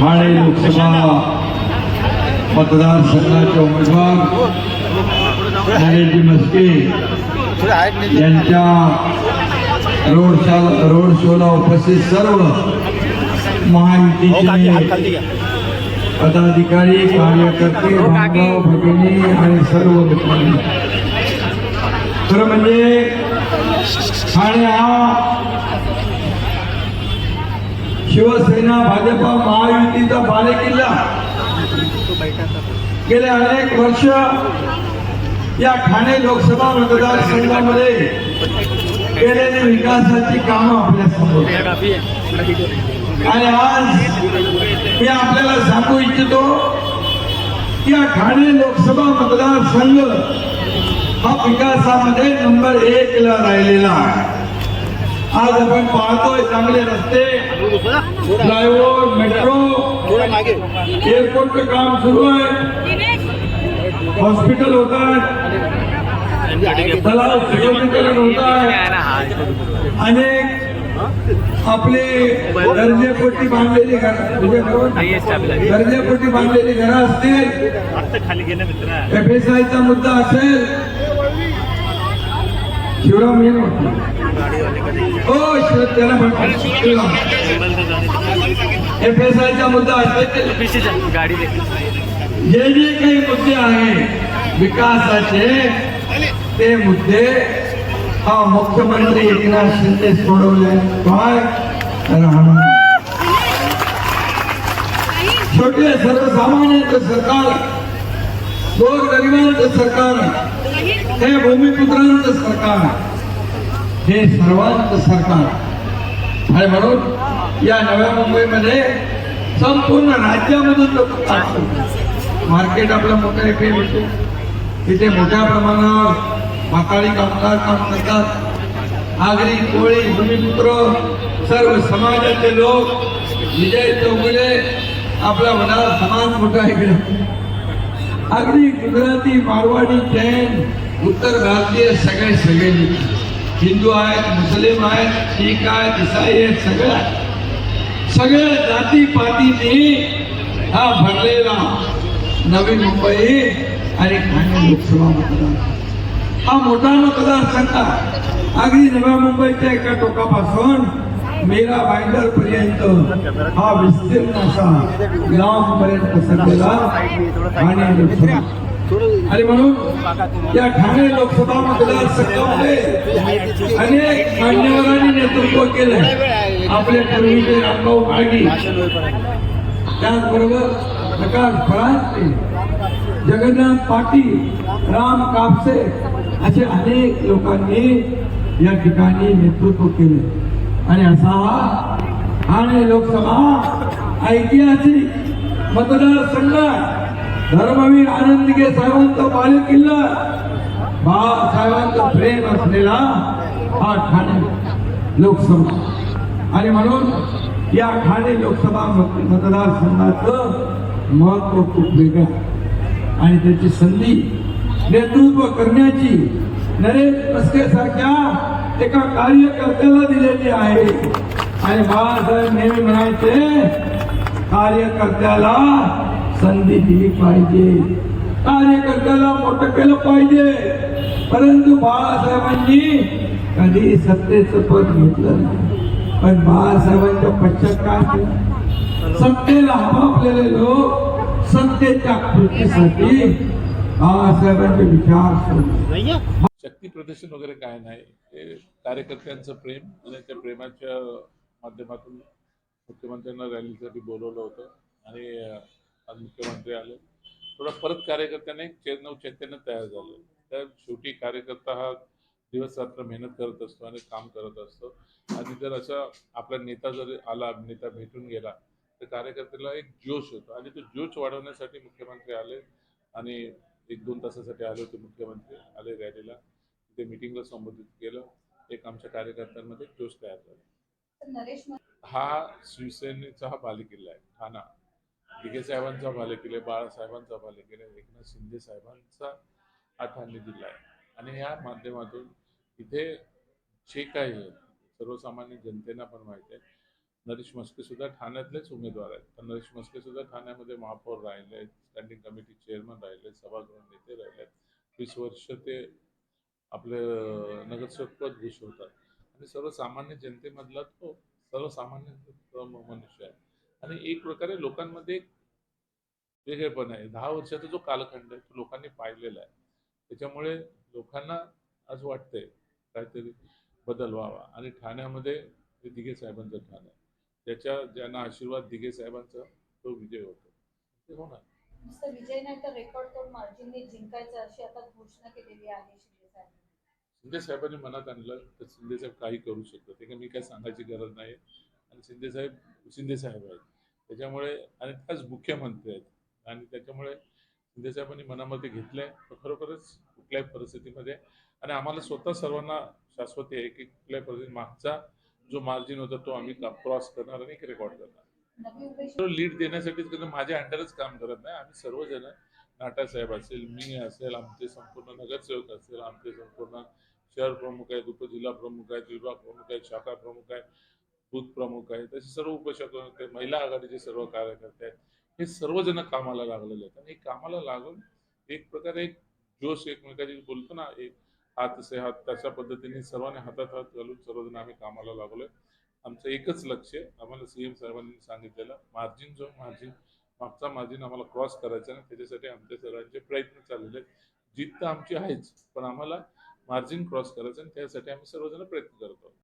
ठाणे लोकसभा मतदारसंघाचे उमेदवार नरेशजी मस्के यांच्या रोड शो रोड शोला उपस्थित सर्व महायुतीचे पदाधिकारी कार्यकर्ते बांधव भगिनी आणि सर्व मित्रांनी खरं म्हणजे ठाणे हा शिवसेना भाजपा बालेकिल्ला गेले अनेक वर्ष या ठाणे लोकसभा मतदारसंघामध्ये केलेली विकासाची कामं आपल्यासमोर आणि आज मी आपल्याला सांगू इच्छितो की या ठाणे लोकसभा मतदारसंघ हा विकासामध्ये नंबर एक ला राहिलेला आहे. आज आपण पाहतोय चांगले रस्ते फ्लायओव्हर मेट्रो एअरपोर्टचं काम सुरू आहे हॉस्पिटल होत आहेत तलाव सुशोभीकरण होत आहे अनेक आपले दर्जेपोटी बांधलेली घरं म्हणजे? दर्जेपोटी बांधलेली घरं असतील। खाली गेले मित्र. एफ एस आयचा मुद्दा असेल शिवराम म्हटलं हो शिव त्याला एफ एस आयचा मुद्दा गाडी जे जे काही मुद्दे आहेत विकासाचे ते मुद्दे हा मुख्यमंत्री एकनाथ शिंदे सोडवले. काय? छोटे सर्वसामान्यांचं सरकार गोरगरिबांचं सरकार हे भूमिपुत्रांचं सरकार हे सर्वांचं सरकार आणि म्हणून या नव्या मुंबईमध्ये संपूर्ण राज्यामधून लोक मार्केट आपलं मोठं आहे पे होतो तिथे मोठ्या प्रमाणावर माताळी कामगार काम करतात. आगरी कोळी भूमिपुत्र सर्व समाजाचे लोक विजय चौगुले आपला वडा समाज मोठा आहे. अगदी गुजराती मारवाडी जैन उत्तर भारतीय सगळे सगळे हिंदू आहेत मुस्लिम आहेत शीख आहेत इसाई आहेत सगळे सगळ्या जाती पातीने हा भरलेला नवी मुंबई आणि ठाणे लोकसभा मतदार हा मोठा मतदारसंघ. अगदी नव्या मुंबईच्या एका टोकापासून मेरा भाईंदर पर्यंत हा विस्तीर्ण असा लांब पर्यंत पसरलेला ठाणे लोकसभा. आणि म्हणून या ठाणे लोकसभा मतदारसंघामध्ये अनेक मान्यवरांनी नेतृत्व केलंय. आपले पूर्वीचे रामभाऊ माळगी. त्याचबरोबर प्रकाश फळांचे जगन्नाथ पाटील राम कापसे असे अनेक लोकांनी या ठिकाणी नेतृत्व केले आणि असा आणि लोकसभा ऐतिहासिक मतदारसंघ धर्मवीर आनंदगे साहेबांचा बालेकिल्ला बाळासाहेबांचं प्रेम असलेला हा ठाणे लोकसभा. आणि म्हणून या ठाणे लोकसभा मतदारसंघाचं महत्त्व खूप वेगळं आणि त्याची संधी नेतृत्व करण्याची नरेश मस्के सारख्या एका कार्यकर्त्याला दिलेली आहे. आणि बाळासाहेब नेहमी म्हणायचे कार्यकर्त्याला संधी दिली पाहिजे. कार्यकर्त्याला मोठं केलं पाहिजे. परंतु बाळासाहेबांनी कधी सत्तेचं पद घेतलं नाही. पण बाळासाहेबांच्या पश्चात काय केलं सत्तेला हवापलेले लोक सत्तेच्या कृतीसाठी बाळासाहेबांचे विचार सोडले. शक्ती प्रदर्शन वगैरे काय नाही. ते कार्यकर्त्यांचं प्रेम आणि त्या प्रेमाच्या माध्यमातून मुख्यमंत्र्यांना रॅलीसाठी बोलवलं होतं आणि आज मुख्यमंत्री आले. थोडा परत कार्यकर्त्याने चेतनव चैतन्य तयार झालं. तर शेवटी कार्यकर्ता हा दिवस रात्र मेहनत करत असतो आणि काम करत असतो. आणि जर असा आपला नेता जर आला नेता भेटून गेला तर कार्यकर्त्याला एक जोश होतो आणि तो जोश वाढवण्यासाठी मुख्यमंत्री आले आणि एक दोन तासासाठी आले होते मुख्यमंत्री आले रॅलीला. ते मिटिंगला संबोधित केलं. एक आमच्या कार्यकर्त्यांमध्ये जोश तयार झाला. हा शिवसेनेचा हा बालेकिल्ला आहे. ठाणा दिघे साहेबांचा बालेकिल्ला बाळासाहेबांचा बालेकिल्ला एकनाथ शिंदे साहेबांचा हा ठाणे जिल्हा आहे. आणि ह्या माध्यमातून इथे जे काही आहे सर्वसामान्य जनतेला पण माहिती आहे नरेश मस्के सुद्धा ठाण्यातलेच उमेदवार आहेत. तर नरेश मस्के सुद्धा ठाण्यामध्ये महापौर राहिले स्टँडिंग कमिटी चेअरमन राहिले सभागृह नेते राहिले वीस वर्ष ते आपले अं, नगरसेवक पद भूषवतात. आणि सर्वसामान्य जनतेमधला तो सर्वसामान्य मनुष्य आहे. आणि एक प्रकारे लोकांमध्ये एक वेगळेपण आहे. दहा वर्षाचा जो कालखंड आहे तो लोकांनी पाहिलेला आहे. त्याच्यामुळे लोकांना आज वाटतंय काहीतरी बदल व्हावा. आणि ठाण्यामध्ये हे दिघे साहेबांचं ठाण आहे. त्याच्या ज्यांना आशीर्वाद दिघे साहेबांचा तो विजय होतो. ते होणार. नुसतं विजय नाही तर रेकॉर्ड तोड मार्जिनने जिंकायचं अशी आता घोषणा केलेली आहे. शिंदे साहेबांनी मनात आणलं तर शिंदे साहेब काही करू शकतात. ते मी काय सांगायची गरज नाही आणि शिंदे साहेब शिंदे साहेब आहेत. त्याच्यामुळे आणि त्याच मुख्यमंत्री आहेत. आणि त्याच्यामुळे शिंदे साहेबांनी मनामध्ये घेतलंय तर खरोखरच कुठल्याही परिस्थितीमध्ये आणि आम्हाला स्वतः सर्वांना शाश्वती आहे की कुठल्याही परिस्थितीत मागचा जो मार्जिन होता तो आम्ही क्रॉस करणार आणि रेकॉर्ड करणार. लीड देण्यासाठी माझ्या अंडरच काम करत नाही. आम्ही सर्वजण नाटा साहेब असेल मी असेल आमचे संपूर्ण नगरसेवक असेल आमचे संपूर्ण शहर प्रमुख आहेत उपजिल्हा प्रमुख आहेत विभाग प्रमुख आहेत शाखा प्रमुख आहेत बूथ प्रमुख आहेत. तसे सर्व उपशाखा महिला आघाडीचे सर्व कार्यकर्ते आहेत. हे सर्वजण कामाला लागलेले आहेत. आणि हे कामाला लागून एक प्रकारे एक जोश एकमेकाची बोलतो ना एक हात असे हात तशा पद्धतीने सर्वांनी हातात हात घालून सर्वजण आम्ही कामाला लागलोय. आमचं एकच लक्ष आहे आम्हाला सीएम साहेबांनी सांगितलेलं मार्जिन जो मार्जिन मागचा मार्जिन आम्हाला क्रॉस करायचा ना त्याच्यासाठी आमच्या सर्वांचे प्रयत्न चाललेले आहेत. जिद्द आमची आहेच पण आम्हाला मार्जिन क्रॉस करायचं आणि त्यासाठी आम्ही सर्वजण प्रयत्न करतो.